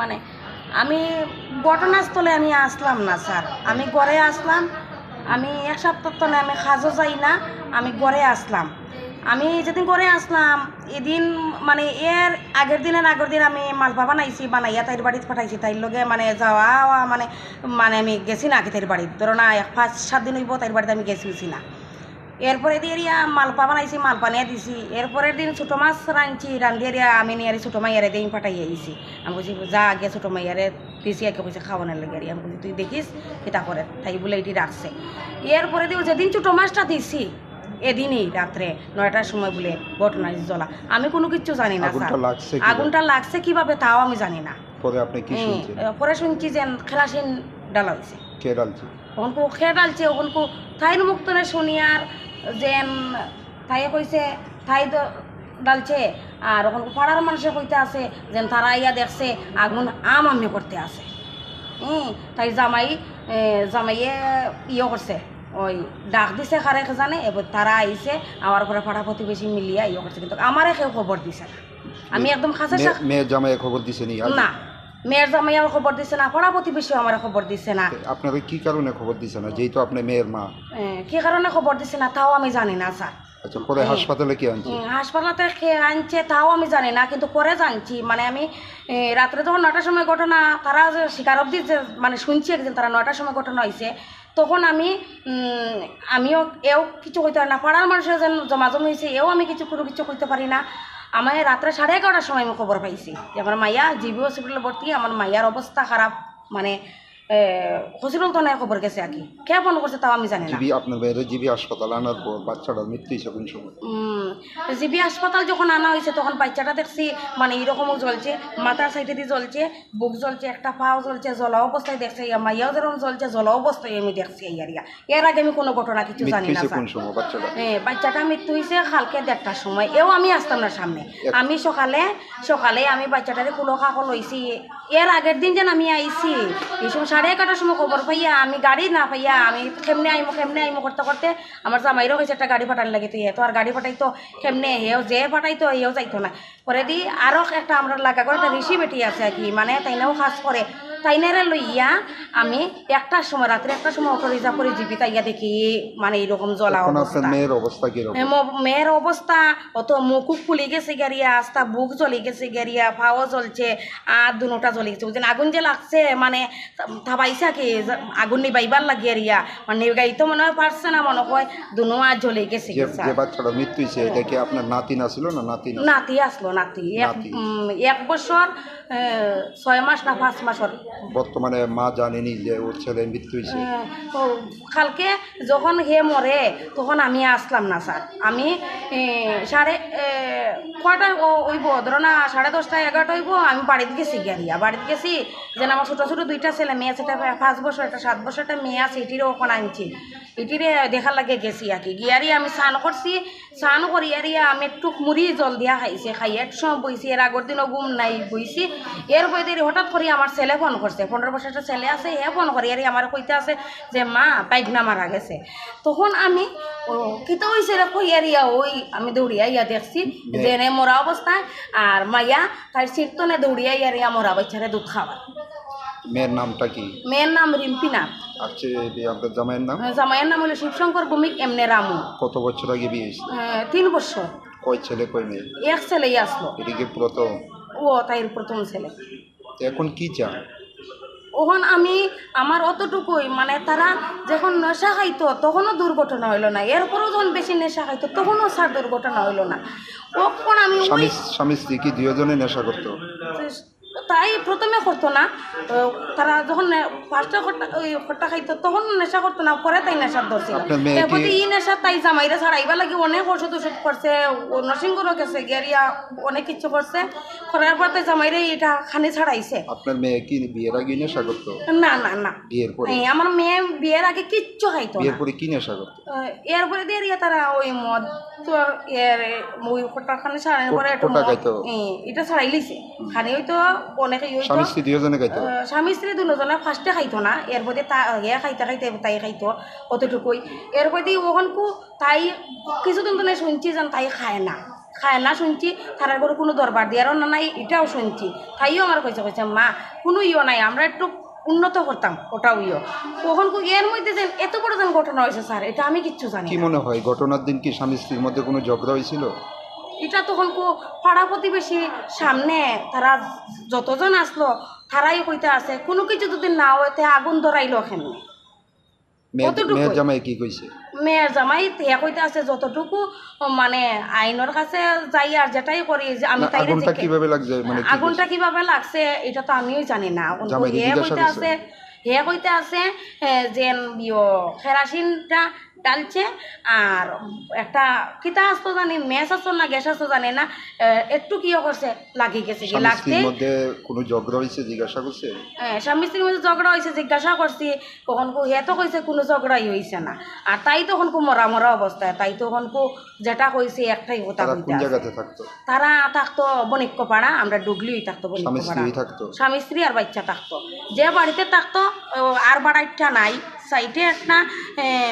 মানে আমি ঘটনাস্থলে আমি আসলাম না, স্যার। আমি ঘরে আসলাম, আমি এক সপ্তাহ তলে আমি সাজও যাই না, আমি ঘরে আসলাম। আমি যেদিন ঘরে আসলাম, এদিন মানে এর আগের দিনের আগের দিন আমি মালপা বানাইছি বানাইয়া তাইর বাড়িতে পাঠাইছি, তাইর লগে মানে যাওয়া মানে মানে আমি গেছি না আগে তাইর বাড়িতে। ধরো না, এক পাঁচ সাত দিন হইব তাইর বাড়িতে আমি গেছি না। এরপরে দিয়ে এরিয়া মালপা বানাইছি মালপা নিয়ে দিছি। এরপরের দিন ছোটো মাছ রাঁধছি রান্ধি এরিয়া আমি নিয়ে ছোটো মাইয়ারে দিয়ে পাঠাই আইছি। আমি বলছি যা আগে ছোটো মাইয়ারে দিছি একে কইছে খাওয়ানোর লেগে এরিয়া আমি বলছি তুই দেখিস কিতা করে? তাই বলে এটি রাখছে। এরপরে দিয়ে যেদিন ছোটো মাছটা দিছি এদিনই রাত্রে নয়টার সময় বলে ঘটনা জ্বলা। আমি কোনো কিছু জানি না আগুনটা স্যার। লাগছে কীভাবে? আগুনটা লাগছে কীভাবে তাও আমি জানি না। পরে আপনি কি শুনছেন? পরে শুনছি যে খেলাসিন ডালা হয়েছে কে ডালছে? ওখানকু খেয়ে ডালছে? ওখানকু থাইর মুক্তনে শুনিয়ার যেন তাই কইছে থাই তো ডালছে। আর ওখানকু পাড়ার মানুষে কইতে আছে যেন তারা ইয়া দেখছে আগুন আম আমি করতে আছে। হুম তাই জামাই জামাইয়ে ইয়ে করছে। ওই ডাক দিছে খারে জানে এবার তারা আইছে আমার পরে পাড়া প্রতিবেশী মিলিয়া ইয়ে করছে। কিন্তু আমারে কেউ খবর দিছে না। আমি একদম খাসে জামাই খবর দিছে না। মেয়ের জামাই আমার খবর দিছে না পাড়া প্রতিবেশী আমার খবর দিছে না। আপনারা কি কারণে খবর দিছে না? যেহেতু আপনি মেয়ের মা। কি কারণে খবর দিছে না তাও আমি জানি না স্যার। আচ্ছা পরে। হাসপাতালে কি আনছে? হাসপাতালে খেয়ে আনছে তাও আমি জানি না কিন্তু পরে জানছি। মানে আমি রাত্রে যখন নটার সময় ঘটনা তারা যে শিকার অব্দি যে মানে শুনছি একদিন তারা নটার সময় ঘটনা হয়েছে তখন আমি আমিও এও কিছু কইতে পারি না। পাড়ার মানুষের যেন জমাজম হয়েছে এও আমি কিছু কোনো কিছু কইতে পারি না। আমার রাত্রে সাড়ে এগারোটার সময় আমি খবর পাইছি। যে আমার মাইয়া জিবি হসপিটালে ভর্তি, আমার মাইয়ার অবস্থা খারাপ। মানে নাই খবর গেছে আর কি। কে ফোন করছে তাও আমি জানি না। জিবি আপনার মেয়ের জিবি হাসপাতাল আনার পর বাচ্চাটার মৃত্যু হিসেবে সময়। জিবি হাসপাতাল যখন আনা হয়েছে তখন বাচ্চাটা দেখছি মানে এরকমও জ্বলছে মাথার সাইডে দিয়ে জ্বলছে বুক জ্বলছে একটা পাও জ্বলছে জলা অবস্থায় দেখছে ইয়া মাইয়াও যেরকম জ্বলছে জলা অবস্থায় আমি দেখছি আর এর আগে আমি কোনো ঘটনা কিছু জানি না হয়েছে হ্যাঁ বাচ্চাটা? মৃত্যু হয়েছে কালকে দেড়টার সময়। এও আমি আসতাম না সামনে। আমি সকালে সকালে আমি বাচ্চাটারে কুলো খাকো লইছি এর আগের দিন যেন আমি আইছি, এই সময় সাড়ে এগারোটার সময় খবর পাইয়া, আমি গাড়ি না পাইয়া, আমি খেমনে আইমো খেমনে আইমো করতে করতে আমার জামাইরও হয়েছে একটা গাড়ি ফাটার লাগে তো তো আর গাড়ি ফাটাইতো খেমনে হেও যে ফাটাইতো, হেও যাইতো না। পরে দি আরও একটা আমরা লাগা করে, একটা ঋষি বেটি আছে আর কি মানে তাই নাও কাজ করে। তাইনারে লইয়া আমি একটা সময় রাত্রে একটা সময় অটো রিজার্ভ করে জিবি তাইয়া দেখি মানে এরকম জ্বলা অবস্থা। মেয়ের অবস্থা মেয়ের অবস্থা অত মুখু ফুলি গেছে গেরিয়া আস্তা বুক জ্বলি গেছে গেরিয়া ফাও জ্বলছে আর দুনোটা জ্বলে গেছে। বুঝছেন আগুন যে লাগছে মানে থাবাইছে কি আগুন নিবাইবার লাগে এরিয়া মানে নিবাই তো মনে হয় পারছে না মনে হয় দুনো আর জ্বলে গেছে যে বাচ্চাটা মৃত্যু হয়েছে এটা কি আপনার নাতি না ছিল না নাতি নাতি আসলো নাতি। এক এক বছর ছয় মাস না পাঁচ মাসর। বর্তমানে মা জানেনি যে ওর ছেলে মৃত্যু হয়েছে। হ্যাঁ, কালকে যখন হে মরে তখন আমি আসলাম না স্যার। আমি সাড়ে কটা ওইব ধরো না সাড়ে দশটা এগারোটা হইব আমি বাড়িতে গেছি। গিয়া বাড়িতে গেছি যেন আমার ছোটো ছোটো দুইটা ছেলে মেয়ে আছে একটা পাঁচ বছর একটা সাত বছর একটা মেয়ে আছে এটিরও ওখানে আনছি। এটিরে দেখার লাগে গেছি আর কি। গিয়ারি আমি স্নান করছি স্নান করি আরি আমি একটু মুড়ি জল দিয়া খাইছে খাই এক সময় বইছি। এর আগের দিনও ঘুম নাই বইছি। এর বই দেরি হঠাৎ করে আমার ছেলে ফোন করছে পনেরো বছর একটা ছেলে আছে হে ফোন করি আরে আমার কইতে আছে যে মা পাইকনা মারা গেছে। তখন আমি কিতা হয়েছে রে কই আরিয়া ওই আমি দৌড়িয়া ইয়া দেখছি যে এনে মরা অবস্থায় আর মাইয়া তার শীতনে দৌড়িয়া ইয়ার ইয়া মরা বাচ্চারে দুধ খাওয়া মেয়ের নামটা কি? মেয়ের নাম রিম্পিনা আচ্ছা আপনার জামাইয়ের নাম? জামাইয়ের নাম হলো শিবশঙ্কর ভৌমিক এমনে রামু কত বছর আগে বিয়ে তিন বছর কয় ছেলে কয় মেয়ে? এক ছেলেই আসলো এদিকে প্রথম। ও তাই প্রথম ছেলে। এখন কি চান ওখন আমি আমার অতটুকুই মানে তারা যখন নেশা খাইতো তখনও দুর্ঘটনা হইল না। এরপরও যখন বেশি নেশা খাইতো তখনও স্যার দুর্ঘটনা হইল না। কখন আমি স্বামী স্বামী স্ত্রী কি দুজনে নেশা করতো? তাই প্রথমে করতো না। তারা যখন ফার্স্টে খট্টা ওই খট্টা খাইতো তখন নেশা করতো না পরে তাই নেশার ধরছিল আপনার মেয়ে এরপর ই নেশা তাই জামাইরা ছাড়াইবা লাগে অনেক ওষুধ ওষুধ করছে নরসিংহরও গেছে গেরিয়া অনেক কিছু করছে। করার পর তাই জামাইরা এটা খানি ছাড়াইছে। আপনার মেয়ে কি বিয়ের আগে নেশা করতো? না না না। বিয়ের পরে? আমার মেয়ে বিয়ের আগে কিচ্ছু খাইতো বিয়ের পরে কি নেশা করতো? ইয়া তারা ওই মদ তো এর ওই ফোটা খানি ছাড়ানোর পরে একটু খাইতো? এটা ছাড়াই লিছে খানি হয়তো অনেকে স্বামী স্ত্রী দুজনে খাইতো? স্বামী স্ত্রী দুজনে ফার্স্টে খাইতো না এর এরপরে তা খাইতে খাইতে তাই খাইতো অতটুকুই এর এরপরে ওখানকু তাই কিছুদিন তো শুনছি যেন তাই খায় না। খায় না শুনছি তারার ঘরে কোনো দরবার দিয়ারও না নাই এটাও শুনছি। তাইও আমার কইছে কইছে মা কোনো ইয়ে নাই আমরা একটু উন্নত করতাম ওটাও ইয়ে। কই এর মধ্যে যে এত বড় যেন ঘটনা হয়েছে স্যার এটা আমি কিচ্ছু জানি কি মনে হয় ঘটনার দিন কি স্বামী স্ত্রীর মধ্যে কোনো ঝগড়া হয়েছিল? এটা তখন কো পাড়া প্রতিবেশী সামনে তারা যতজন আসলো তারাই কইতে আছে কোনো কিছু যদি না হইতে আগুন ধরাইলো কেমনে? মেয়ের জামাই কি কইছে? মেয়ের জামাই তিয়া কইতে আছে যতটুকু মানে আইনের কাছে যাই আর যেটাই করি যে আমি না, তাই আগুনটা কীভাবে লাগছে? মানে আগুনটা? কীভাবে লাগছে এটা তো আমিও জানি না। হে কইতে আছে হে কইতে আছে যে কেরাসিনটা ডালছে আর একটা কিতা আসতো জানি মেস আসতো না গ্যাস আসতো জানি না একটু কিও করছে লাগি গেছে কি স্বামী লাগতে? স্ত্রীর মধ্যে কোনো ঝগড়া হয়েছে জিজ্ঞাসা করছে? হ্যাঁ, স্বামী স্ত্রীর মধ্যে ঝগড়া হয়েছে জিজ্ঞাসা করছি তখন কো হে তো কইছে কোনো ঝগড়াই হয়েছে না। আর তাই তখন কো মরা মরা অবস্থায় তাই তখন কো যেটা কইছে একটাই কথা কোন। জায়গাতে থাকতো? তারা থাকতো বণিক্যপাড়া আমরা ডুগলিই থাকতো স্বামী বণিক্যপাড়া স্বামী স্ত্রী আর বাচ্চা থাকতো। যে বাড়িতে থাকতো আর বাড়াইটা নাই সাইডে একটা